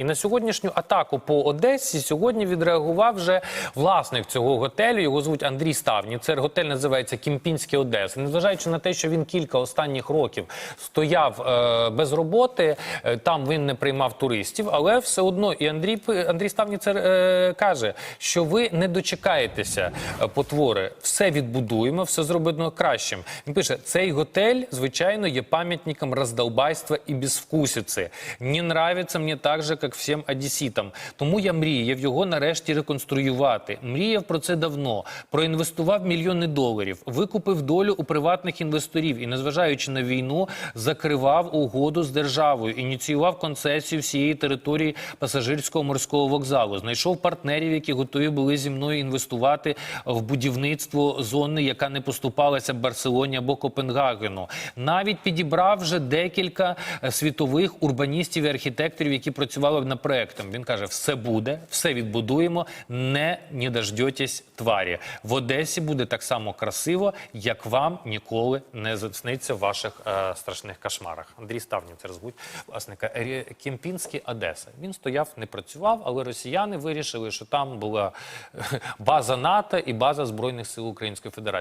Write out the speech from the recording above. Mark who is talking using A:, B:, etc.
A: І на сьогоднішню атаку по Одесі сьогодні відреагував вже власник цього готелю. Його звуть Андрій Ставні. Це готель називається Кімпінський Одеса. Незважаючи на те, що він кілька останніх років стояв е, без роботи, е, там він не приймав туристів, але все одно і Андрій Андрій Ставні це е, каже, що ви не дочекаєтеся е, потвори. Все відбудуємо, все зробимо кращим. Він пише: цей готель, звичайно, є пам'ятником роздолбайства і безвкусиці. Не нравиться мені так же, як всім одеситам. Тому я мріяв його нарешті реконструювати. Мріяв про це давно. Проінвестував мільйони доларів, викупив долю у приватних інвесторів і, незважаючи на війну, закривав угоду з державою, ініціював концесію всієї території пасажирського морського вокзалу. Знайшов партнерів, які готові були зі мною інвестувати в будівництво зони, яка не поступалася Барселоні або Копенгагену. Навіть підібрав вже декілька світових урбаністів і архітекторів, які працювали над проектом. Він каже: все буде, все відбудуємо. Не не дождетесь тварі. В Одесі буде так само красиво, як вам ніколи не засниться в ваших е, страшних кошмарах. Андрій Ставнів це звуть власника Кемпінський Одеса. Він стояв, не працював, але росіяни вирішили, що там була е, база НАТО і база збройних сил Української Федерації.